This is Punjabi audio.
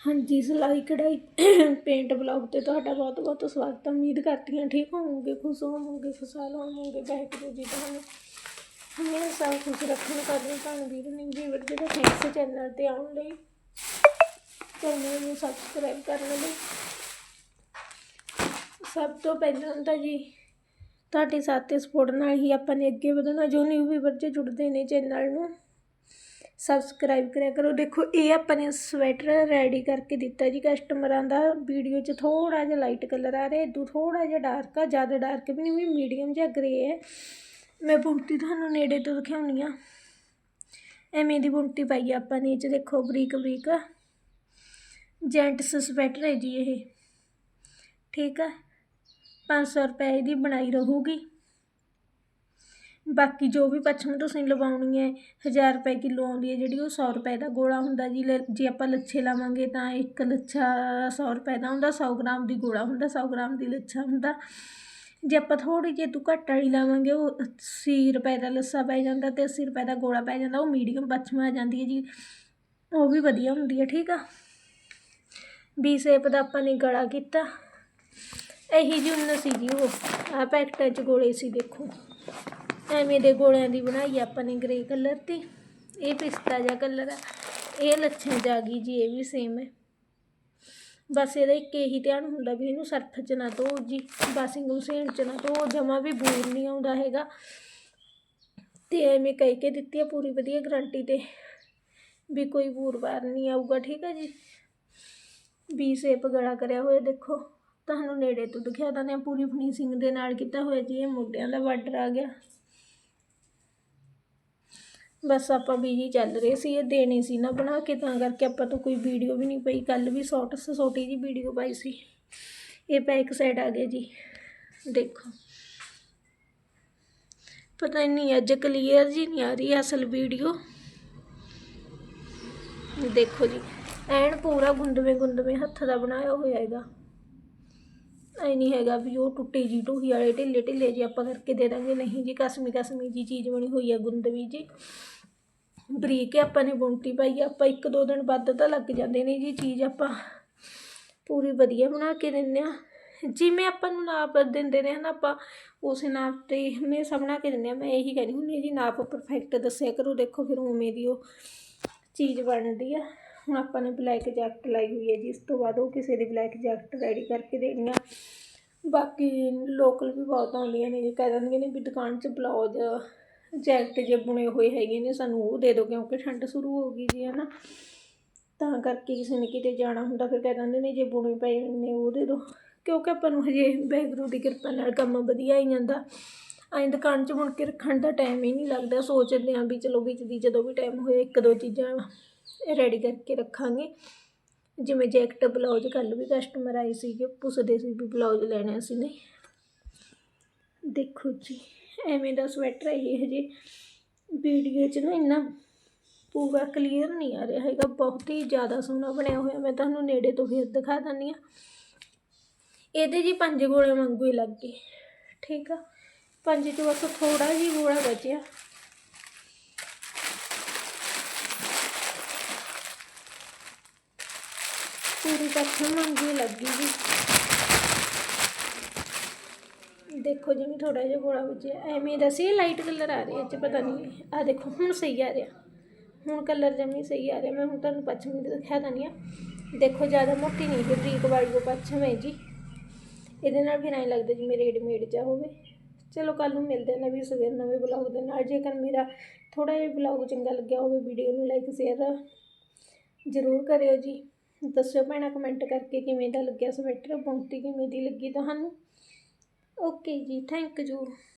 ਹਾਂਜੀ, ਸਿਲਾਈ, ਕਢਾਈ, ਪੇਂਟ, ਬਲੌਗ ਤੇ ਤੁਹਾਡਾ ਬਹੁਤ ਬਹੁਤ ਸਵਾਗਤ ਹੈ। ਉਮੀਦ ਕਰਦੀ ਹਾਂ ਠੀਕ ਹੋਵੋਗੇ, ਖੁਸ਼ ਹੋਵੋਗੇ ਖੁਸ਼ਹਾਲ ਹੋਵੋਗੇ ਵਾਹਿਗੁਰੂ ਜੀ ਤੁਹਾਨੂੰ ਹਮੇਸ਼ਾ ਖੁਸ਼ ਰੱਖਣ ਕਰਦੇ ਤੁਹਾਨੂੰ ਵੀਰ ਨੇ ਵੀਰ ਜੀ ਦਾ ਚੈਨਲ ਤੇ ਆਉਣ ਲਈ ਚੈਨਲ ਨੂੰ ਸਬਸਕ੍ਰਾਈਬ ਕਰਨ ਲਈ। ਸਭ ਤੋਂ ਪਹਿਲਾਂ ਤਾਂ ਜੀ ਤੁਹਾਡੇ ਸਾਥ ਤੇ ਸਪੋਰਟ ਨਾਲ ਹੀ ਆਪਾਂ ਨੇ ਅੱਗੇ ਵਧਣਾ। ਜੋ ਨਿਊ ਵੀਵਰ ਜੇ ਜੁੜਦੇ ਨੇ ਚੈਨਲ ਨੂੰ ਸਬਸਕ੍ਰਾਈਬ ਕਰਿਆ ਕਰੋ। ਦੇਖੋ, ਇਹ ਆਪਾਂ ਨੇ ਸਵੈਟਰ ਰੈਡੀ ਕਰਕੇ ਦਿੱਤਾ ਜੀ ਕਸਟਮਰਾਂ ਦਾ। ਵੀਡੀਓ 'ਚ ਥੋੜਾ ਜਿਹਾ ਲਾਈਟ ਕਲਰ ਆ ਰਿਹਾ। ਇਦੋਂ ਥੋੜਾ ਜਿਹਾ ਡਾਰਕ ਆ, ਜ਼ਿਆਦਾ ਡਾਰਕ ਵੀ ਨਹੀਂ, ਵੀ ਮੀਡੀਅਮ ਜਿਹਾ ਗ੍ਰੇ ਹੈ ਮੈਂ ਬੁਣਤੀ ਤੁਹਾਨੂੰ ਨੇੜੇ ਤੋਂ ਦਿਖਾਉਣੀ ਆ। ਐਵੇਂ ਦੀ ਬੁਣਤੀ ਪਾਈ ਆਪਾਂ ਨੇ। ਇਹ 'ਚ ਦੇਖੋ, ਬਰੀਕ ਬਰੀਕ ਜੈਂਟਸ ਸਵੈਟਰ ਹੈ ਜੀ ਇਹ। ਠੀਕ ਆ? 500 ਰੁਪਏ ਦੀ ਬਣਾਈ ਰਹੂਗੀ। ਬਾਕੀ ਜੋ ਵੀ ਪੱਛਮ ਤੁਸੀਂ ਲਵਾਉਣੀ ਹੈ, ਹਜ਼ਾਰ ਰੁਪਏ ਕਿਲੋ ਆਉਂਦੀ ਹੈ ਜਿਹੜੀ ਉਹ ਸੌ ਰੁਪਏ ਦਾ ਗੋਲਾ ਹੁੰਦਾ ਜੀ। ਲ- ਜੇ ਆਪਾਂ ਲੱਛੇ ਲਾਵਾਂਗੇ ਤਾਂ ਇੱਕ ਲੱਛਾ ਸੌ ਰੁਪਏ ਦਾ ਹੁੰਦਾ, ਸੌ ਗ੍ਰਾਮ ਦੀ ਗੋਲਾ ਹੁੰਦਾ, ਸੌ ਗ੍ਰਾਮ ਦੀ ਲੱਛਾ ਹੁੰਦਾ। ਜੇ ਆਪਾਂ ਥੋੜ੍ਹੀ ਜਿਹੀ ਤੂੰ ਘੱਟ ਵਾਲੀ ਲਾਵਾਂਗੇ, ਉਹ 80 ਰੁਪਏ ਦਾ ਲੱਸਾ ਪੈ ਜਾਂਦਾ ਅਤੇ ਅੱਸੀ ਰੁਪਏ ਦਾ ਗੋਲਾ ਪੈ ਜਾਂਦਾ, ਉਹ ਮੀਡੀਅਮ ਪੱਛਮ ਆ ਜਾਂਦੀ ਹੈ ਜੀ। ਉਹ ਵੀ ਵਧੀਆ ਹੁੰਦੀ ਹੈ, ਠੀਕ ਆ? ਵੀ ਸ਼ੇਪ ਦਾ ਆਪਾਂ ਨੇ ਗਲਾ ਕੀਤਾ। ਇਹੀ ਜੀ ਉਨ ਸੀ ਜੀ ਉਹ। ਆ ਪੈਕਟਾਂ 'ਚ ਗੋਲੇ ਸੀ, ਦੇਖੋ। ਐਵੇਂ ਦੇ ਗੋਲਿਆਂ ਦੀ ਬਣਾਈ ਆਪਾਂ ਨੇ ਗ੍ਰੇ ਕਲਰ ਤੇ। ਇਹ ਪਿਸਤਾ ਜਿਹਾ ਕਲਰ ਆ। ਇਹ ਲੱਛਣ 'ਚ ਗਈ ਜੀ, ਇਹ ਵੀ ਸੇਮ ਹੈ। ਬਸ ਇਹਦਾ ਇੱਕ ਇਹੀ ਧਿਆਨ ਹੁੰਦਾ ਵੀ ਇਹਨੂੰ ਸਰਫ 'ਚ ਨਾ ਧੋ ਜੀ। ਵਾਸ਼ਿੰਗ ਮਸ਼ੀਨ 'ਚ ਨਾ ਧੋ, ਜਮਾ ਵੀ ਬੂਰ ਨਹੀਂ ਆਉਂਦਾ ਹੈਗਾ। ਤੇ ਐਵੇਂ ਕਹਿ ਕੇ ਦਿੱਤੀ ਆ ਪੂਰੀ ਵਧੀਆ ਗਾਰੰਟੀ ਤੇ ਵੀ ਕੋਈ ਬੂਰ ਬਾਰ ਨਹੀਂ ਆਊਗਾ, ਠੀਕ ਹੈ ਜੀ? ਵੀ ਸ਼ੇਪ ਗਲਾ ਕਰਿਆ ਹੋਇਆ, ਦੇਖੋ। ਤੁਹਾਨੂੰ ਨੇੜੇ ਤੋਂ ਦਿਖਾ ਦਿੰਦੇ ਹਾਂ ਪੂਰੀ ਫਿਨਿਸ਼ਿੰਗ ਦੇ ਨਾਲ ਕੀਤਾ ਹੋਇਆ ਜੀ, ਇਹ ਮੋਢਿਆਂ ਦਾ ਬਾਰਡਰ ਆ ਗਿਆ। ਬਸ ਆਪਾਂ ਬਿਜ਼ੀ ਚੱਲ ਰਹੇ ਸੀ, ਇਹ ਦੇਣੀ ਸੀ ਨਾ ਬਣਾ ਕੇ, ਤਾਂ ਕਰਕੇ ਆਪਾਂ ਤੋਂ ਕੋਈ ਵੀਡੀਓ ਵੀ ਨਹੀਂ ਪਈ ਕੱਲ ਵੀ ਸ਼ਾਰਟਸ ਛੋਟੀ ਜੀ ਵੀਡੀਓ ਪਾਈ ਸੀ। ਇਹ ਬੈਕ ਸਾਈਡ ਆ ਗਿਆ ਜੀ, ਦੇਖੋ। ਪਤਾ ਨਹੀਂ ਅੱਜ ਕਲੀਅਰ ਜੀ ਨਹੀਂ ਆ ਰਹੀ ਅਸਲ ਵੀਡੀਓ ਦੇਖੋ ਜੀ, ਐਨ ਪੂਰਾ ਗੁੰਦਵੇਂ ਗੁੰਦਵੇਂ ਹੱਥ ਦਾ ਬਣਾਇਆ ਹੋਇਆ ਹੈਗਾ। ਐ ਨਹੀਂ ਹੈਗਾ ਵੀ ਉਹ ਟੁੱਟੀ ਜੀ ਢੂਹੀ ਵਾਲੇ ਢਿੱਲੇ ਢਿੱਲੇ ਜੀ ਆਪਾਂ ਕਰਕੇ ਦੇ ਦਾਂਗੇ, ਨਹੀਂ ਜੀ ਕਸਮੀ ਕਸਮੀ ਜੀ ਚੀਜ਼ ਬਣੀ ਹੋਈ ਹੈ ਗੁੰਦਵੀ ਜੀ ਬਰੀਕ ਹੈ, ਆਪਾਂ ਨੇ ਬੁਣਤੀ ਪਾਈ ਆਪਾਂ ਇੱਕ ਦੋ ਦਿਨ ਵੱਧ ਤਾਂ ਲੱਗ ਜਾਂਦੇ ਨੇ ਜੀ ਚੀਜ਼ ਆਪਾਂ। ਪੂਰੀ ਵਧੀਆ ਬਣਾ ਕੇ ਦਿੰਦੇ ਆ ਜਿਵੇਂ ਆਪਾਂ ਨੂੰ ਨਾਪ ਦਿੰਦੇ ਨੇ ਹਨਾ, ਆਪਾਂ ਉਸੇ ਨਾਪ ਤੇ ਹਮੇਸ਼ਾ ਬਣਾ ਕੇ ਦਿੰਦੇ ਆ ਮੈਂ ਇਹੀ ਕਹਿੰਦੀ ਹੁੰਦੀ ਜੀ, ਨਾਪ ਪਰਫੈਕਟ ਦੱਸਿਆ ਕਰੋ, ਦੇਖੋ ਫਿਰ ਉਵੇਂ ਦੀ ਉਹ ਚੀਜ਼ ਬਣਦੀ ਆ। ਹੁਣ ਆਪਾਂ ਨੇ ਬਲੈਕ ਜੈਕਟ ਲਾਈ ਹੋਈ ਹੈ ਜੀ, ਇਸ ਤੋਂ ਬਾਅਦ ਉਹ ਕਿਸੇ ਦੀ ਬਲੈਕ ਜੈਕਟ ਰੈਡੀ ਕਰਕੇ ਦੇਣੀ ਆ। ਬਾਕੀ ਲੋਕਲ ਵੀ ਬਹੁਤ ਆਉਂਦੀਆਂ ਨੇ ਜੀ, ਕਹਿ ਦਿੰਦੀਆਂ ਨੇ ਵੀ ਦੁਕਾਨ 'ਚ ਬਲਾਉਜ਼ ਜੈਕਟ ਜੇ ਬੁਣੇ ਹੋਏ ਹੈਗੇ ਨੇ, ਸਾਨੂੰ ਉਹ ਦੇ ਦਿਓ ਕਿਉਂਕਿ ਠੰਡ ਸ਼ੁਰੂ ਹੋ ਗਈ ਜੀ ਹੈ ਨਾ ਤਾਂ ਕਰਕੇ ਕਿਸੇ ਨੇ ਕਿਤੇ ਜਾਣਾ ਹੁੰਦਾ, ਫਿਰ ਕਹਿ ਦਿੰਦੇ ਨੇ ਜੇ ਬੁਣੇ ਪਏ ਨੇ, ਉਹ ਦੇ ਦਿਓ। ਕਿਉਂਕਿ ਆਪਾਂ ਨੂੰ ਹਜੇ ਵਾਹਿਗੁਰੂ ਦੀ ਕਿਰਪਾ ਨਾਲ ਕੰਮ ਵਧੀਆ ਹੀ ਜਾਂਦਾ। ਐਂ ਦੁਕਾਨ 'ਚ ਮੁੜ ਕੇ ਰੱਖਣ ਦਾ ਟਾਈਮ ਹੀ ਨਹੀਂ ਲੱਗਦਾ। ਸੋਚਦੇ ਹਾਂ ਵੀ ਚਲੋ ਵਿੱਚ ਦੀ ਜਦੋਂ ਵੀ ਟਾਈਮ ਹੋਏ, ਇੱਕ ਦੋ ਚੀਜ਼ਾਂ ਰੈਡੀ ਕਰਕੇ ਰੱਖਾਂਗੇ। ਜਿਵੇਂ ਜੈਕਟ ਬਲਾਊਜ ਕੱਲ੍ਹ ਵੀ ਕਸਟਮਰ ਆਏ ਸੀਗੇ, ਪੁੱਛਦੇ ਸੀ ਵੀ ਬਲਾਊਜ ਲੈਣੇ ਸੀ ਨਹੀਂ। ਦੇਖੋ ਜੀ। ਐਵੇਂ ਦਾ ਸਵੈਟਰ ਹੈ ਇਹ ਹਜੇ। ਵੀਡੀਓ 'ਚ ਨਾ ਇੰਨਾ ਪੂਰਾ ਕਲੀਅਰ ਨਹੀਂ ਆ ਰਿਹਾ ਹੈਗਾ, ਬਹੁਤ ਹੀ ਜ਼ਿਆਦਾ ਸੋਹਣਾ ਬਣਿਆ ਹੋਇਆ। ਮੈਂ ਤੁਹਾਨੂੰ ਨੇੜੇ ਤੋਂ ਫਿਰ ਦਿਖਾ ਦਿੰਦੀ ਹਾਂ। ਇਹਦੇ ਜੀ ਪੰਜ ਗੋਲੇ ਵਾਂਗੂ ਹੀ ਲੱਗ ਗਏ, ਠੀਕ ਆ? ਪੰਜ 'ਚੋਂ ਬਸ ਥੋੜਾ ਜਿਹਾ ਗੋਲਾ ਬਚਿਆ। ਪੂਰੀ ਪੱਥਰ ਵਾਂਗੂ ਲੱਗੀ ਜੀ। ਦੇਖੋ ਜਿਵੇਂ ਥੋੜਾ ਜਿਹਾ ਗੋਲਾ ਬਚਿਆ ਐਵੇਂ ਦਾ ਸੀ ਲਾਈਟ ਕਲਰ ਆ ਰਿਹਾ ਇਹ 'ਚ ਪਤਾ ਨਹੀਂ ਆ ਦੇਖੋ, ਹੁਣ ਸਹੀ ਆ ਰਿਹਾ। ਹੁਣ ਕਲਰ ਜਮੀ ਸਹੀ ਆ ਰਿਹਾ। ਮੈਂ ਹੁਣ ਤੁਹਾਨੂੰ ਪੱਛਮੀ ਦੇ ਦਿਖਾ ਦਿੰਦੀ ਆ ਦੇਖੋ, ਜ਼ਿਆਦਾ ਮੋਟੀ ਨਹੀਂ ਹੈ ਬਰੀਕ ਵਾਲੀ ਉਹ ਪੱਛਮ ਹੈ ਜੀ। ਇਹਦੇ ਨਾਲ ਫਿਰ ਐਂ ਲੱਗਦਾ ਜੀ, ਮੇਰੇ ਰੈਡੀਮੇਡ ਜਾ ਹੋਵੇ। ਚਲੋ ਕੱਲ ਨੂੰ ਮਿਲਦੇ ਹਾਂ ਵੀ ਸਵੇਰ ਨਵੇਂ ਬਲੌਗ ਦੇ ਨਾਲ। ਜੇਕਰ ਮੇਰਾ ਥੋੜਾ ਜਿਹਾ ਬਲੌਗ ਚੰਗਾ ਲੱਗਿਆ ਹੋਵੇ ਵੀਡੀਓ ਨੂੰ ਲਾਈਕ ਸ਼ੇਅਰ ਜ਼ਰੂਰ ਕਰਿਓ ਜੀ। ਦੱਸਿਓ ਭੈਣਾਂ ਕਮੈਂਟ ਕਰਕੇ ਕਿਵੇਂ ਦਾ ਲੱਗਿਆ ਸਵੈਟਰ ਬੁਣਤੀ ਕਿਵੇਂ ਦੀ ਲੱਗੀ ਤੁਹਾਨੂੰ? ਓਕੇ ਜੀ ਥੈਂਕ ਯੂ।